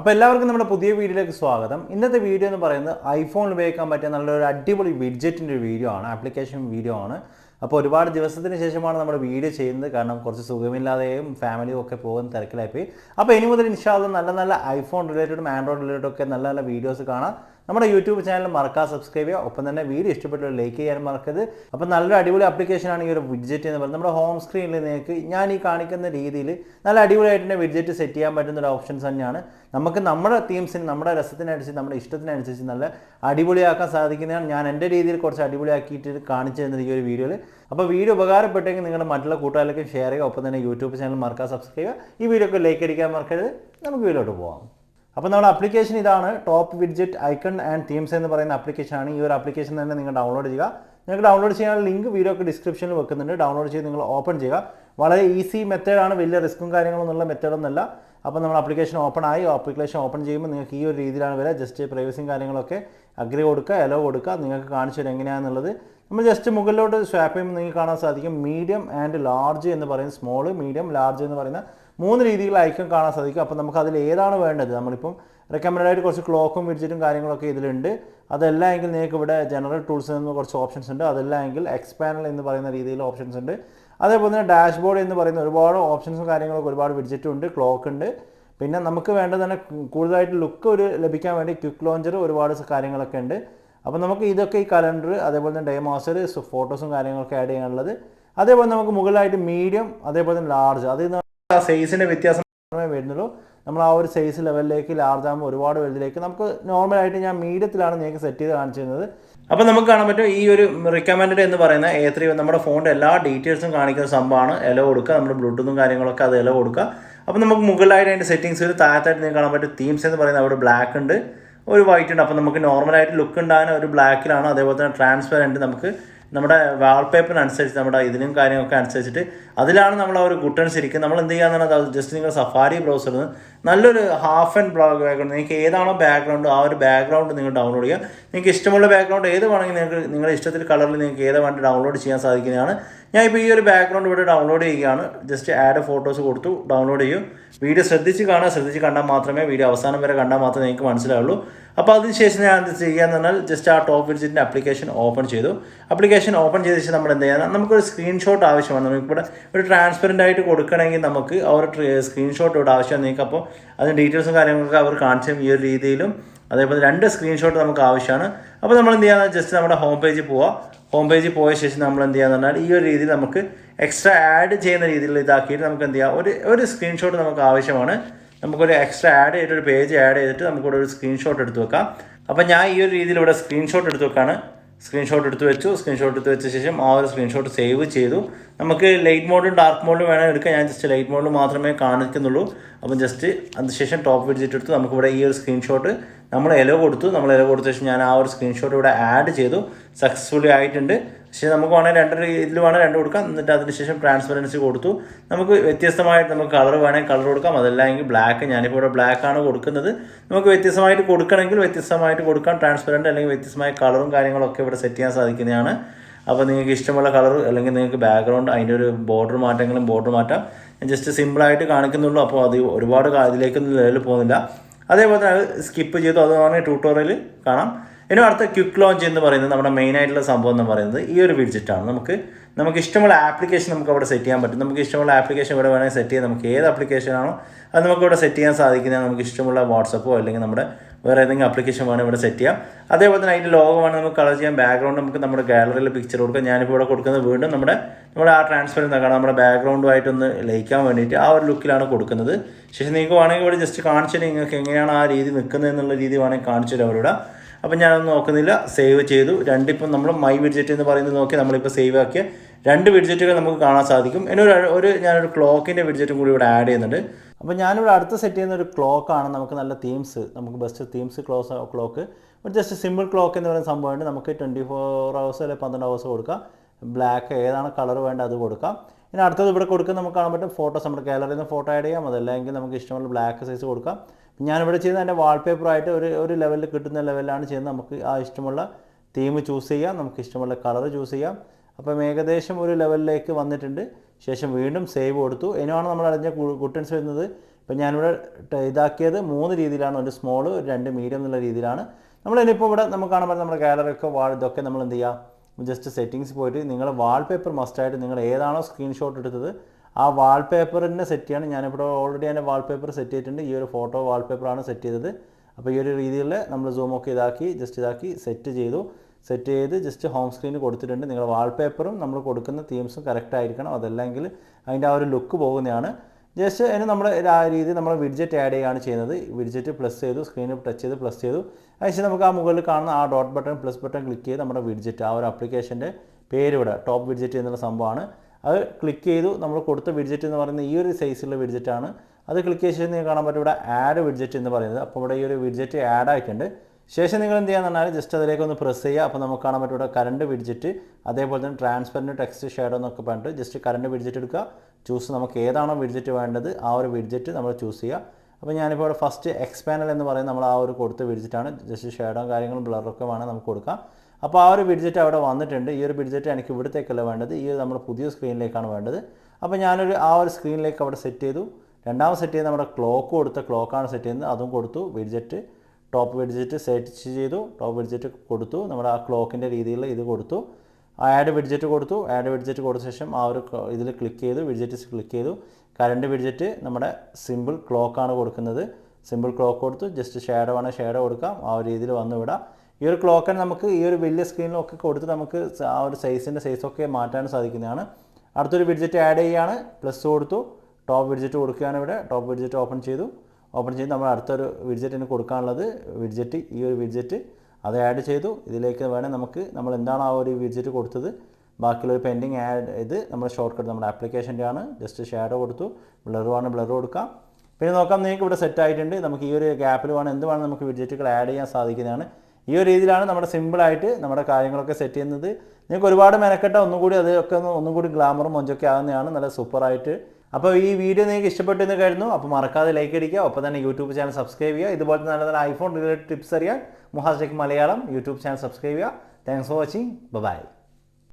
അപ്പോൾ എല്ലാവർക്കും നമ്മുടെ പുതിയ വീഡിയോയിലേക്ക് സ്വാഗതം. ഇന്നത്തെ വീഡിയോ എന്ന് പറയുന്നത് ഐഫോണിൽ ഉപയോഗിക്കാൻ പറ്റിയ നല്ലൊരു അടിപൊളി വിഡ്ജറ്റിന്റെ ഒരു വീഡിയോ ആണ് ആപ്ലിക്കേഷൻ വീഡിയോ ആണ്. അപ്പോൾ ഒരുപാട് ദിവസത്തിന് ശേഷമാണ് നമ്മൾ വീഡിയോ ചെയ്യുന്നത്. കാരണം കുറച്ച് സുഖമില്ലാതെയും ഫാമിലിയും ഒക്കെ പോകുന്ന തിരക്കിലായിപ്പോയി. അപ്പോൾ ഇനി മുതൽ ഇൻഷാല്ല നല്ല നല്ല ഐഫോൺ റിലേറ്റഡും ആൻഡ്രോയിഡ് റിലേറ്റഡും ഒക്കെ നല്ല നല്ല വീഡിയോസ് കാണാം. നമ്മുടെ യൂട്യൂബ് ചാനൽ മറക്കാതെ സബ്സ്ക്രൈബ് ചെയ്യുക. ഒപ്പം തന്നെ വീഡിയോ ഇഷ്ടപ്പെട്ട ലൈക്ക് ചെയ്യാൻ മറക്കരുത്. അപ്പം നല്ലൊരു അടിപൊളി ആപ്ലിക്കേഷനാണ് ഈ ഒരു വിഡ്ജറ്റ് എന്ന് പറയുന്നത്. നമ്മുടെ ഹോം സ്ക്രീനിൽ നിങ്ങൾക്ക് ഞാൻ ഈ കാണിക്കുന്ന രീതിയിൽ നല്ല അടിപൊളിയായിട്ട് തന്നെ വിഡ്ജറ്റ് സെറ്റ് ചെയ്യാൻ പറ്റുന്ന ഒരു ഓപ്ഷൻസ് തന്നെയാണ്. നമുക്ക് നമ്മുടെ തീംസിന് നമ്മുടെ രസത്തിനനുസരിച്ച് നമ്മുടെ ഇഷ്ടത്തിനനുസരിച്ച് നല്ല അടിപൊളിയാക്കാൻ സാധിക്കുന്നതാണ്. ഞാൻ എന്റെ രീതിയിൽ കുറച്ച് അടിപൊളിയാക്കിയിട്ട് കാണിച്ചു തരുന്നത് ഈ ഒരു വീഡിയോയിൽ അപ്പോൾ വീഡിയോ ഉപകാരപ്പെട്ടെങ്കിൽ നിങ്ങളുടെ മറ്റുള്ള കൂട്ടുകാരിലേക്കും ഷെയർ ചെയ്യുക. ഒപ്പം തന്നെ യൂട്യൂബ് ചാനൽ മറക്കാതെ സബ്സ്ക്രൈബ് ചെയ്യുക. ഈ വീഡിയോക്ക് ലൈക്ക് അടിക്കാൻ മറക്കരുത്. നമുക്ക് വീഡിയോട്ട് പോകാം അപ്പോൾ നമ്മുടെ അപ്ലിക്കേഷൻ ഇതാണ് top widget icon and themes എന്ന് പറയുന്ന ആപ്ലിക്കേഷനാണ് ഈ ഒരു ആപ്ലിക്കേഷൻ തന്നെ നിങ്ങൾ ഡൗൺലോഡ് ചെയ്യുക. നിങ്ങൾക്ക് ഡൗൺലോഡ് ചെയ്യാനുള്ള ലിങ്ക് വീഡിയോ ഒക്കെ ഡിസ്ക്രിപ്ഷനിൽ വെക്കുന്നുണ്ട്. ഡൗൺലോഡ് ചെയ്ത് നിങ്ങൾ ഓപ്പൺ ചെയ്യുക. വളരെ ഈസി മെത്തേഡാണ് വലിയ റിസ്ക്കും കാര്യങ്ങളൊന്നുള്ള മെത്തേഡൊന്നുമല്ല അപ്പോൾ നമ്മൾ ആപ്ലിക്കേഷൻ ഓപ്പൺ ആയി. ആപ്ലിക്കേഷൻ ഓപ്പൺ ചെയ്യുമ്പോൾ നിങ്ങൾക്ക് ഈ ഒരു രീതിയിലാണ് വരിക. ജസ്റ്റ് പ്രൈവസിയും കാര്യങ്ങളൊക്കെ അഗ്രി കൊടുക്കുക എലോ കൊടുക്കുക. നിങ്ങൾക്ക് കാണിച്ചു തരും എങ്ങനെയാണെന്നുള്ളത് നമ്മൾ ജസ്റ്റ് മുകളിലോട്ട് സ്വാപ്പ് ചെയ്യുമ്പോൾ നിങ്ങൾക്ക് കാണാൻ സാധിക്കും. മീഡിയം ആൻഡ് ലാർജ് എന്ന് പറയുന്ന സ്മോൾ മീഡിയം ലാർജ് എന്ന് പറയുന്ന മൂന്ന് രീതിയിൽ ഐക്കൺ കാണാൻ സാധിക്കും അപ്പോൾ നമുക്ക് അതിൽ ഏതാണ് വേണ്ടത്? നമ്മളിപ്പം റെക്കമെൻഡ് ആയിട്ട് കുറച്ച് ക്ലോക്കും വിഡ്ജറ്റും കാര്യങ്ങളൊക്കെ ഇതിലുണ്ട്. അതല്ല എങ്കിൽ നിങ്ങൾക്ക് ഇവിടെ ജനറൽ ടൂൾസിൽ നിന്ന് കുറച്ച് ഓപ്ഷൻസ് ഉണ്ട്. അതല്ല എങ്കിൽ എക്സ്പാനൽ എന്ന് പറയുന്ന രീതിയിൽ ഓപ്ഷൻസ് ഉണ്ട്. അതേപോലെ തന്നെ ഡാഷ്ബോർഡ് എന്ന് പറയുന്ന ഒരുപാട് ഓപ്ഷൻസും കാര്യങ്ങളൊക്കെ ഒരുപാട് വിഡ്ജറ്റും ഉണ്ട് ക്ലോക്ക് ഉണ്ട്. പിന്നെ നമുക്ക് വേണ്ടത് തന്നെ കൂടുതലായിട്ട് ലുക്ക് ഒരു ലഭിക്കാൻ വേണ്ടി ക്വിക്ക് ലോഞ്ചർ ഒരുപാട് കാര്യങ്ങളൊക്കെ ഉണ്ട്. അപ്പോൾ നമുക്ക് ഇതൊക്കെ ഈ കലണ്ടർ അതേപോലെ തന്നെ ഡേ മാസ്റ്റർ ഫോട്ടോസും കാര്യങ്ങളൊക്കെ ആഡ് ചെയ്യാനുള്ളത്. അതേപോലെ നമുക്ക് മുകളിലായിട്ട് മീഡിയം അതേപോലെ തന്നെ ലാർജ് അതിൽ ആ സൈസിന്റെ വ്യത്യാസം മാത്രമേ വരുന്നുള്ളൂ. നമ്മൾ ആ ഒരു സൈസ് ലെവലിലേക്ക് ലാർജ് ആകുമ്പോൾ ഒരുപാട് വലുതിലേക്ക് നമുക്ക് നോർമലായിട്ട് ഞാൻ മീഡിയത്തിലാണ് നിങ്ങൾക്ക് സെറ്റ് ചെയ്ത് കാണിച്ചിരുന്നത്. അപ്പോൾ നമുക്ക് കാണാൻ പറ്റും ഈ ഒരു റിക്കമെൻഡ് എന്ന് പറയുന്ന എ ത്രീ നമ്മുടെ ഫോണിന്റെ എല്ലാ ഡീറ്റെയിൽസും കാണിക്കുന്ന സംഭവമാണ്. എലോ കൊടുക്കുക നമ്മുടെ ബ്ലൂടൂത്തും കാര്യങ്ങളൊക്കെ അത് എലോ കൊടുക്കുക. അപ്പോൾ നമുക്ക് മുകളിലായിട്ട് അതിന്റെ സെറ്റിങ്സ് ഒരു താഴത്തായിട്ട് നിങ്ങൾക്ക് കാണാൻ പറ്റും. തീംസ് എന്ന് പറയുന്നത് അവിടെ ബ്ലാക്ക് ഉണ്ട് ഒരു വൈറ്റ് ഉണ്ട്. അപ്പോൾ നമുക്ക് നോർമലായിട്ട് ലുക്ക് ഉണ്ടാകുന്ന ഒരു ബ്ലാക്കിലാണ് അതേപോലെ തന്നെ ട്രാൻസ്പെറന്റ് നമുക്ക് നമ്മുടെ വാൾപേപ്പറിനനുസരിച്ച് നമ്മുടെ ഇതിനും കാര്യങ്ങളൊക്കെ അനുസരിച്ചിട്ട് അതിലാണ് നമ്മൾ ആ ഒരു ഗുട്ടൻസ് ഇരിക്കുന്നത് നമ്മൾ എന്ത് ചെയ്യാന്ന് പറഞ്ഞാൽ ജസ്റ്റ് നിങ്ങൾ സഫാരി ബ്രൗസറിൽ നിന്ന് നല്ലൊരു ഹാഫ് ആൻഡ് ബാക്ക്ഗ്രൗണ്ട് നിങ്ങൾക്ക് ഏതാണോ ബാക്ക്ഗ്രൗണ്ട് ആ ഒരു ബാക്ക്ഗ്രൗണ്ട് നിങ്ങൾ ഡൗൺലോഡ് ചെയ്യുക. നിങ്ങൾക്ക് ഇഷ്ടമുള്ള ബാക്ക്ഗ്രൗണ്ട് ഏത് വേണമെങ്കിൽ നിങ്ങൾക്ക് നിങ്ങളുടെ ഇഷ്ടത്തിൽ കളറിൽ നിങ്ങൾക്ക് ഏത് വേണ്ടി ഡൗൺലോഡ് ചെയ്യാൻ സാധിക്കുന്നതാണ്. ഞാൻ ഇപ്പോൾ ഈ ഒരു ബാക്ക്ഗ്രൗണ്ട് ഇവിടെ ഡൗൺലോഡ് ചെയ്യുകയാണ്. ജസ്റ്റ് ആഡ് ഫോട്ടോസ് കൊടുത്തു ഡൗൺലോഡ് ചെയ്യും. വീഡിയോ ശ്രദ്ധിച്ച് കാണുക. ശ്രദ്ധിച്ച് കണ്ടാൽ മാത്രമേ വീഡിയോ അവസാനം വരെ കണ്ടാൽ മാത്രമേ നിങ്ങൾക്ക് മനസ്സിലാവുള്ളൂ. അപ്പോൾ അതിനുശേഷം ഞാൻ എന്ത് ചെയ്യുകയെന്ന് പറഞ്ഞാൽ ജസ്റ്റ് ആ ടോപ്പ് വിഡ്ജറ്റിന്റെ അപ്ലിക്കേഷൻ ഓപ്പൺ ചെയ്തു. അപ്ലിക്കേഷൻ ഓപ്പൺ ചെയ്ത ശേഷം നമ്മൾ എന്ത് ചെയ്യാൻ നമുക്കൊരു സ്ക്രീൻഷോട്ട് ആവശ്യമാണ്. നമുക്കിവിടെ ഒരു ട്രാൻസ്പെറന്റ് ആയിട്ട് കൊടുക്കണമെങ്കിൽ നമുക്ക് അവർ സ്ക്രീൻഷോട്ട് ഇവിടെ ആവശ്യമാണ്. നിങ്ങൾക്ക് അപ്പോൾ അതിന്റെ ഡീറ്റെയിൽസും കാര്യങ്ങളൊക്കെ അവർ കാണിച്ചും ഈ ഒരു രീതിയിലും. അതേപോലെ രണ്ട് സ്ക്രീൻഷോട്ട് നമുക്ക് ആവശ്യമാണ്. അപ്പോൾ നമ്മൾ എന്ത് ചെയ്യാന്ന് ജസ്റ്റ് നമ്മുടെ ഹോം പേജിൽ പോവാം ഹോം പേജിൽ പോയ ശേഷം നമ്മൾ എന്ത് ചെയ്യാന്ന് പറഞ്ഞാൽ ഈ ഒരു രീതിയിൽ നമുക്ക് എക്സ്ട്രാ ആഡ് ചെയ്യുന്ന രീതിയിൽ ഇതാക്കിയിട്ട് നമുക്ക് എന്ത് ചെയ്യാം ഒരു ഒരു സ്ക്രീൻഷോട്ട് നമുക്ക് ആവശ്യമാണ്. നമുക്കൊരു എക്സ്ട്രാ ആഡ് ചെയ്തിട്ട് ഒരു പേജ് ആഡ് ചെയ്തിട്ട് നമുക്കിവിടെ ഒരു സ്ക്രീൻഷോട്ട് എടുത്ത് വെക്കാം. അപ്പോൾ ഞാൻ ഈ ഒരു രീതിയിൽ ഇവിടെ സ്ക്രീൻഷോട്ട് എടുത്ത് വെക്കാണ്. സ്ക്രീൻഷോട്ട് എടുത്ത് വെച്ചു. സ്ക്രീൻഷോട്ട് എടുത്ത് വെച്ച ശേഷം ആ ഒരു സ്ക്രീൻഷോട്ട് സേവ് ചെയ്തു. നമുക്ക് ലൈറ്റ് മോഡും ഡാർക്ക് മോഡും വേണം എടുക്കാം. ഞാൻ ജസ്റ്റ് ലൈറ്റ് മോഡിൽ മാത്രമേ കാണിക്കുന്നുള്ളൂ. അപ്പം ജസ്റ്റ് അതിനുശേഷം ടോപ്പ് വിഡ്ജറ്റ് എടുത്ത് നമുക്കിവിടെ ഈ ഒരു സ്ക്രീൻഷോട്ട് നമ്മൾ എലോ കൊടുത്തു നമ്മൾ എലോ കൊടുത്ത ശേഷം ഞാൻ ആ ഒരു സ്ക്രീൻഷോട്ട് ഇവിടെ ആഡ് ചെയ്തു. സക്സസ്ഫുള്ളി ആയിട്ടുണ്ട്. പക്ഷേ നമുക്ക് വേണേൽ രണ്ട് ഇതിൽ വേണമെങ്കിൽ രണ്ട് കൊടുക്കാം. എന്നിട്ട് അതിനുശേഷം ട്രാൻസ്പെറൻസി കൊടുത്തു. നമുക്ക് വ്യത്യസ്തമായിട്ട് നമുക്ക് കളർ വേണമെങ്കിൽ കളർ കൊടുക്കാം. അതല്ലെങ്കിൽ ബ്ലാക്ക് ഞാനിപ്പോൾ ഇവിടെ ബ്ലാക്ക് ആണ് കൊടുക്കുന്നത്. നമുക്ക് വ്യത്യസ്തമായിട്ട് കൊടുക്കണമെങ്കിൽ വ്യത്യസ്തമായിട്ട് കൊടുക്കാം. ട്രാൻസ്പെറന്റ് അല്ലെങ്കിൽ വ്യത്യസ്തമായ കളറും കാര്യങ്ങളൊക്കെ ഇവിടെ സെറ്റ് ചെയ്യാൻ സാധിക്കുന്നതാണ്. അപ്പോൾ നിങ്ങൾക്ക് ഇഷ്ടമുള്ള കളർ അല്ലെങ്കിൽ നിങ്ങൾക്ക് ബാക്ക്ഗ്രൗണ്ട് അതിന്റെ ഒരു ബോർഡർ മാറ്റങ്ങളും ബോർഡർ മാറ്റാം. ഞാൻ ജസ്റ്റ് സിമ്പിളായിട്ട് കാണിക്കുന്നുള്ളൂ. അപ്പോൾ അത് ഒരുപാട് ഇതിലേക്കൊന്നും ലെവലിൽ പോകുന്നില്ല. അതേപോലെ തന്നെ അത് സ്കിപ്പ് ചെയ്തു. അത് പറഞ്ഞ ട്യൂട്ടോറിയൽ കാണാം. ഇനി അടുത്ത ക്വിക്ക് ലോഞ്ച് എന്ന് പറയുന്നത് നമ്മുടെ മെയിൻ ആയിട്ടുള്ള സംഭവം എന്ന് പറയുന്നത് ഈ ഒരു വിഡ്ജറ്റാണ് നമുക്ക് നമുക്ക് ഇഷ്ടമുള്ള ആപ്ലിക്കേഷൻ നമുക്ക് അവിടെ സെറ്റ് ചെയ്യാൻ പറ്റും. നമുക്ക് ഇഷ്ടമുള്ള ആപ്ലിക്കേഷൻ ഇവിടെ വേണമെങ്കിൽ സെറ്റ് ചെയ്യാം. നമുക്ക് ഏത് ആപ്ലിക്കേഷനാണോ അത് നമുക്ക് ഇവിടെ സെറ്റ് ചെയ്യാൻ സാധിക്കുന്നത് നമുക്ക് ഇഷ്ടമുള്ള വാട്സപ്പോ അല്ലെങ്കിൽ നമ്മുടെ വേറെ ഏതെങ്കിലും ആപ്ലിക്കേഷൻ വേണം ഇവിടെ സെറ്റ് ചെയ്യാം. അതേപോലെ തന്നെ അതിന്റെ ലോഗോ വേണം നമുക്ക് കളർ ചെയ്യാം. ബാക്ക്ഗ്രൗണ്ട് നമുക്ക് നമ്മുടെ ഗാലറിയിൽ പിക്ചർ കൊടുക്കാം. ഞാനിപ്പോൾ ഇവിടെ കൊടുക്കുന്നത് വീണ്ടും നമ്മുടെ നമ്മുടെ ആ ട്രാൻസ്ഫർ കാണാം നമ്മുടെ ബാക്ക്ഗ്രൗണ്ടുമായിട്ടൊന്ന് ലയിക്കാൻ വേണ്ടിയിട്ട് ആ ഒരു ലുക്കിലാണ് കൊടുക്കുന്നത്. ശേഷം നിങ്ങൾക്ക് വേണമെങ്കിൽ ഇവിടെ ജസ്റ്റ് കാണിച്ചു തരാം. നിങ്ങൾക്ക് എങ്ങനെയാണ് ആ രീതി നിൽക്കുന്നത് എന്നുള്ള രീതി വേണമെങ്കിൽ കാണിച്ചു തരാം അവരോട്. അപ്പം ഞാനൊന്നും നോക്കുന്നില്ല. സേവ് ചെയ്തു. രണ്ടിപ്പം നമ്മൾ മൈ വിഡ്ജറ്റ് എന്ന് പറയുന്നത് നോക്കി നമ്മളിപ്പോൾ സേവ് ആക്കിയ രണ്ട് വിഡ്ജറ്റുകൾ നമുക്ക് കാണാൻ സാധിക്കും. ഇനി ഒരു ഒരു ഞാനൊരു ക്ലോക്കിന്റെ വിഡ്ജറ്റും കൂടി ഇവിടെ ആഡ് ചെയ്യുന്നുണ്ട്. അപ്പോൾ ഞാനിവിടെ അടുത്ത് സെറ്റ് ചെയ്യുന്ന ഒരു ക്ലോക്കാണ് നമുക്ക് നല്ല തീംസ് നമുക്ക് best themes close clock just simple clock എന്ന് പറയുന്ന സംഭവമുണ്ട്. നമുക്ക് ട്വന്റി ഫോർ ഹവേഴ്സ് അല്ലെങ്കിൽ പന്ത്രണ്ട് ഹവേഴ്സ് കൊടുക്കാം. ബ്ലാക്ക് ഏതാണ് കളർ വേണ്ട അത് കൊടുക്കാം. ഇനി അടുത്തത് ഇവിടെ കൊടുക്കുക നമുക്ക് കാണാൻ പറ്റും ഫോട്ടോസ് നമ്മുടെ ഗാലറിയിൽ നിന്ന് ഫോട്ടോ ആഡ് ചെയ്യാം. അതല്ലെങ്കിൽ നമുക്ക് ഇഷ്ടമുള്ള ബ്ലാക്ക് സൈസ് കൊടുക്കാം. ഞാനിവിടെ ചെയ്യുന്ന എന്റെ വാൾപേപ്പറായിട്ട് ഒരു ഒരു ലെവലിൽ കിട്ടുന്ന ലെവലിലാണ് ചെയ്യുന്നത്. നമുക്ക് ആ ഇഷ്ടമുള്ള തീം ചൂസ് ചെയ്യാം. നമുക്ക് ഇഷ്ടമുള്ള കളർ ചൂസ് ചെയ്യാം. അപ്പം ഏകദേശം ഒരു ലെവലിലേക്ക് വന്നിട്ടുണ്ട്. ശേഷം വീണ്ടും സേവ് കൊടുത്തു. ഇനിയാണ് നമ്മൾ അറിഞ്ഞ കുട്ടൻസ് വരുന്നത്. ഇപ്പം ഞാനിവിടെ ഇതാക്കിയത് മൂന്ന് രീതിയിലാണ്. ഒരു സ്മോൾ ഒരു രണ്ട് മീഡിയം എന്നുള്ള രീതിയിലാണ്. നമ്മൾ ഇനിയിപ്പോൾ ഇവിടെ നമുക്ക് കാണാൻ പറ്റും നമ്മുടെ ഗാലറിയൊക്കെ വാൾ ഇതൊക്കെ നമ്മൾ എന്ത് ചെയ്യുക ജസ്റ്റ് സെറ്റിങ്സ് പോയിട്ട് നിങ്ങൾ വാൾപേപ്പർ മസ്റ്റായിട്ട് നിങ്ങൾ ഏതാണോ സ്ക്രീൻഷോട്ട് എടുത്തത് ആ വാൾപേപ്പറിനെ സെറ്റ് ചെയ്യാണ്. ഞാനിവിടെ ഓൾറെഡി എന്റെ വാൾപേപ്പർ സെറ്റ് ചെയ്തിട്ടുണ്ട്. ഈ ഒരു ഫോട്ടോ വാൾപേപ്പറാണ് സെറ്റ് ചെയ്തത്. അപ്പോൾ ഈ ഒരു രീതിയിൽ നമ്മൾ സൂമൊക്കെ ഇതാക്കി ജസ്റ്റ് ഇതാക്കി സെറ്റ് ചെയ്തു. സെറ്റ് ചെയ്ത് ജസ്റ്റ് ഹോം സ്ക്രീനിൽ കൊടുത്തിട്ടുണ്ട്. നിങ്ങൾ വാൾപേപ്പറും നമ്മൾ കൊടുക്കുന്ന തീംസും കറക്റ്റ് ആയിരിക്കണം. അതല്ലെങ്കിൽ അതിന്റെ ആ ഒരു ലുക്ക് പോകുന്നതാണ്. ജസ്റ്റ് അതിന് നമ്മൾ ആ രീതിയിൽ നമ്മൾ വിഡ്ജറ്റ് ആഡ് ചെയ്യുകയാണ് ചെയ്യുന്നത്. വിഡ്ജറ്റ് പ്ലസ് ചെയ്തു സ്ക്രീനിൽ ടച്ച് ചെയ്ത് പ്ലസ് ചെയ്തു. അതിനുശേഷം നമുക്ക് ആ മുകളിൽ കാണുന്ന ആ dot button plus button click ചെയ്ത് നമ്മുടെ വിഡ്ജറ്റ് ആ ഒരു ആപ്ലിക്കേഷന്റെ പേര് ഇവിടെ ടോപ്പ് വിഡ്ജറ്റ് എന്നുള്ള സംഭവമാണ്. അത് ക്ലിക്ക് ചെയ്തു. നമ്മൾ കൊടുത്ത വിഡ്ജറ്റ് എന്ന് പറയുന്നത് ഈ ഒരു സൈസിലുള്ള വിഡ്ജറ്റാണ് അത് ക്ലിക്ക് ചെയ്ത് നിങ്ങൾക്ക് കാണാൻ പറ്റും ഇവിടെ ആഡ് വിഡ്ജറ്റ് എന്ന് പറയുന്നത്. അപ്പോൾ ഇവിടെ ഈ ഒരു വിഡ്ജറ്റ് ആഡ് ആയിട്ടുണ്ട്. ശേഷം നിങ്ങൾ എന്ത് ചെയ്യാന്ന് പറഞ്ഞാൽ ജസ്റ്റ് അതിലേക്ക് ഒന്ന് പ്രസ് ചെയ്യുക. അപ്പോൾ നമുക്ക് കാണാൻ പറ്റും ഇവിടെ കറണ്ട് വിഡ്ജറ്റ് അതേപോലെ തന്നെ ട്രാൻസ്പെറന്റ് ടെക്സ്റ്റ് ഷേഡോ എന്നൊക്കെ പറഞ്ഞിട്ട് ജസ്റ്റ് കറണ്ട് വിഡ്ജറ്റ് എടുക്കുക. ചൂസ് നമുക്ക് ഏതാണോ വിഡ്ജറ്റ് വേണ്ടത് ആ ഒരു വിഡ്ജറ്റ് നമ്മൾ ചൂസ് ചെയ്യുക. അപ്പോൾ ഞാനിപ്പോൾ ഇവിടെ ഫസ്റ്റ് എക്സ്പാനൽ എന്ന് പറയുന്നത് നമ്മൾ ആ ഒരു കൊടുത്ത വിഡ്ജറ്റാണ് ജസ്റ്റ് ഷേഡോ കാര്യങ്ങളും ബ്ലറൊക്കെ വേണം നമുക്ക് കൊടുക്കാം. അപ്പോൾ ആ ഒരു വിഡ്ജറ്റ് അവിടെ വന്നിട്ടുണ്ട്. ഈ ഒരു വിഡ്ജറ്റ് എനിക്ക് ഇവിടത്തേക്കല്ല വേണ്ടത്. ഈ നമ്മുടെ പുതിയ സ്ക്രീനിലേക്കാണ് വേണ്ടത്. അപ്പോൾ ഞാനൊരു ആ ഒരു സ്ക്രീനിലേക്ക് അവിടെ സെറ്റ് ചെയ്തു. രണ്ടാമത് സെറ്റ് ചെയ്ത് നമ്മുടെ ക്ലോക്ക് കൊടുത്ത ക്ലോക്കാണ് സെറ്റ് ചെയ്യുന്നത്. അതും കൊടുത്തു. വിഡ്ജറ്റ് ടോപ്പ് വിഡ്ജറ്റ് സെറ്റ് ചെയ്തു ടോപ്പ് വിഡ്ജറ്റ് കൊടുത്തു നമ്മുടെ ആ ക്ലോക്കിന്റെ രീതിയിൽ ഇത് കൊടുത്തു. ആഡ് വിഡ്ജറ്റ് കൊടുത്തു. ആഡ് വിഡ്ജറ്റ് കൊടുത്ത ശേഷം ആ ഒരു ഇതിൽ ക്ലിക്ക് ചെയ്തു വിഡ്ജറ്റ് ക്ലിക്ക് ചെയ്തു. കറണ്ട് വിഡ്ജറ്റ് നമ്മുടെ സിമ്പിൾ ക്ലോക്കാണ് കൊടുക്കുന്നത്. സിമ്പിൾ ക്ലോക്ക് കൊടുത്തു. ജസ്റ്റ് ഷേഡോ ആണ് ഷേഡോ കൊടുക്കാം. ആ ഒരു രീതിയിൽ വന്നു വിടാം. ഈ ഒരു ക്ലോക്കിന് നമുക്ക് ഈ ഒരു വലിയ സ്ക്രീനിലൊക്കെ കൊടുത്ത് നമുക്ക് ആ ഒരു സൈസിന്റെ സൈസൊക്കെ മാറ്റാൻ സാധിക്കുന്നതാണ്. അടുത്തൊരു വിഡ്ജറ്റ് ആഡ് ചെയ്യുകയാണ് പ്ലസ് കൊടുത്തു. ടോപ്പ് വിഡ്ജറ്റ് കൊടുക്കുകയാണ് ഇവിടെ. ടോപ്പ് വിഡ്ജറ്റ് ഓപ്പൺ ചെയ്തു. ഓപ്പൺ ചെയ്ത് നമ്മൾ അടുത്തൊരു വിഡ്ജറ്റിന് കൊടുക്കാനുള്ളത് വിഡ്ജറ്റ് ഈ ഒരു വിഡ്ജറ്റ് അത് ആഡ് ചെയ്തു. ഇതിലേക്ക് വേണേൽ നമുക്ക് നമ്മൾ എന്താണ് ആ ഒരു വിഡ്ജറ്റ് കൊടുത്തത്? ബാക്കിയുള്ള ഒരു പെൻഡിങ് ആഡ് ഇത് നമ്മൾ ഷോർട്ട് കട്ട് നമ്മുടെ ആപ്ലിക്കേഷന്റെ ആണ്. ജസ്റ്റ് ഷാഡോ കൊടുത്തു. ബ്ലർ ബ്ലറുവാണ് ബ്ലർ കൊടുക്കാം. പിന്നെ നോക്കാം നിങ്ങൾക്ക് ഇവിടെ സെറ്റ് ആയിട്ടുണ്ട്. നമുക്ക് ഈ ഒരു ഗ്യാപ്പിൽ വേണം എന്ത് വേണം നമുക്ക് വിഡ്ജറ്റുകൾ ആഡ് ചെയ്യാൻ സാധിക്കുന്നതാണ്. ഈ ഒരു രീതിയിലാണ് നമ്മുടെ സിമ്പിളായിട്ട് നമ്മുടെ കാര്യങ്ങളൊക്കെ സെറ്റ് ചെയ്യുന്നത്. നിങ്ങൾക്ക് ഒരുപാട് മെനക്കെട്ട ഒന്നുകൂടി അതൊക്കെ ഒന്ന് ഒന്നും കൂടി ഗ്ലാമറും മൊഞ്ചൊക്കെ ആകുന്നതാണ് നല്ല സൂപ്പറായിട്ട് അപ്പോൾ ഈ വീഡിയോ നിങ്ങൾക്ക് ഇഷ്ടപ്പെട്ടു എന്ന് കരുതുന്നു അപ്പോൾ മറക്കാതെ ലൈക്ക് അടിക്കുക ഒപ്പം തന്നെ യൂട്യൂബ് ചാനൽ സബ്സ്ക്രൈബ് ചെയ്യുക. ഇതുപോലെ നല്ല നല്ല ഐഫോൺ റിലേറ്റഡ് ടിപ്സ് അറിയാൻ Muhas Malayalam YouTube channel subscribe ചെയ്യുക. Thanks for watching bye